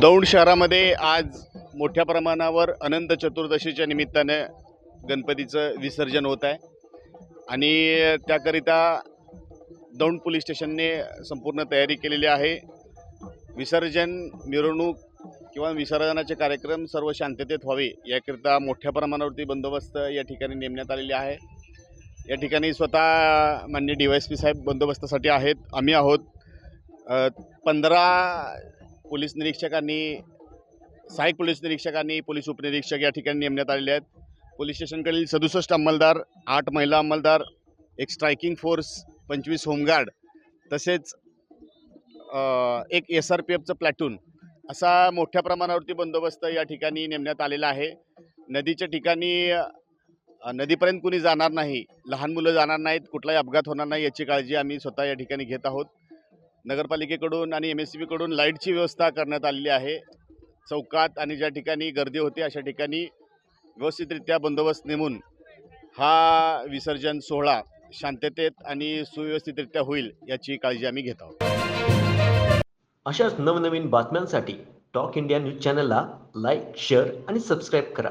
दौंड शहरामध्ये आज मोठ्या प्रमाणावर अनंत चतुर्दशीच्या निमित्तानं गणपतीचं विसर्जन होत आहे. आणि त्याकरिता दौंड पोलीस स्टेशनने संपूर्ण तयारी केलेली आहे. विसर्जन मिरवणूक किंवा विसर्जनाचे कार्यक्रम सर्व शांततेत व्हावे याकरिता मोठ्या प्रमाणावरती बंदोबस्त या ठिकाणी नेमण्यात आलेले आहे. या ठिकाणी स्वतः माननीय डी वाय एस पी साहेब बंदोबस्तासाठी आहेत. आम्ही आहोत. पंधरा पोलीस निरीक्षकांनी सहाय्यक पोलीस निरीक्षकांनी पोलीस उपनिरीक्षक या ठिकाणी नेमण्यात आलेले आहेत. पोलीस स्टेशनकडील सदुसष्ट अंमलदार आठ महिला अंमलदार एक स्ट्रायकिंग फोर्स पंचवीस होमगार्ड तसेच एक एस आर पी एफचं प्लॅटून असा मोठ्या प्रमाणावरती बंदोबस्त या ठिकाणी नेमण्यात आलेला आहे. नदीच्या ठिकाणी नदीपर्यंत कुणी जाणार नाही लहान मुलं जाणार नाहीत कुठलाही अपघात होणार नाही याची काळजी आम्ही स्वतः या ठिकाणी घेत आहोत. नगरपालिकेकडून आणि एम एस सी बीकडून लाईटची व्यवस्था करण्यात आलेली आहे. चौकात आणि ज्या ठिकाणी गर्दी होते अशा ठिकाणी व्यवस्थितरित्या बंदोबस्त नेमून हा विसर्जन सोहळा शांततेत आणि सुव्यवस्थितरित्या होईल याची काळजी आम्ही घेत आहोत. अशाच नवनवीन बातम्यांसाठी टॉक इंडिया न्यूज चॅनलला लाईक शेअर आणि सबस्क्राईब करा.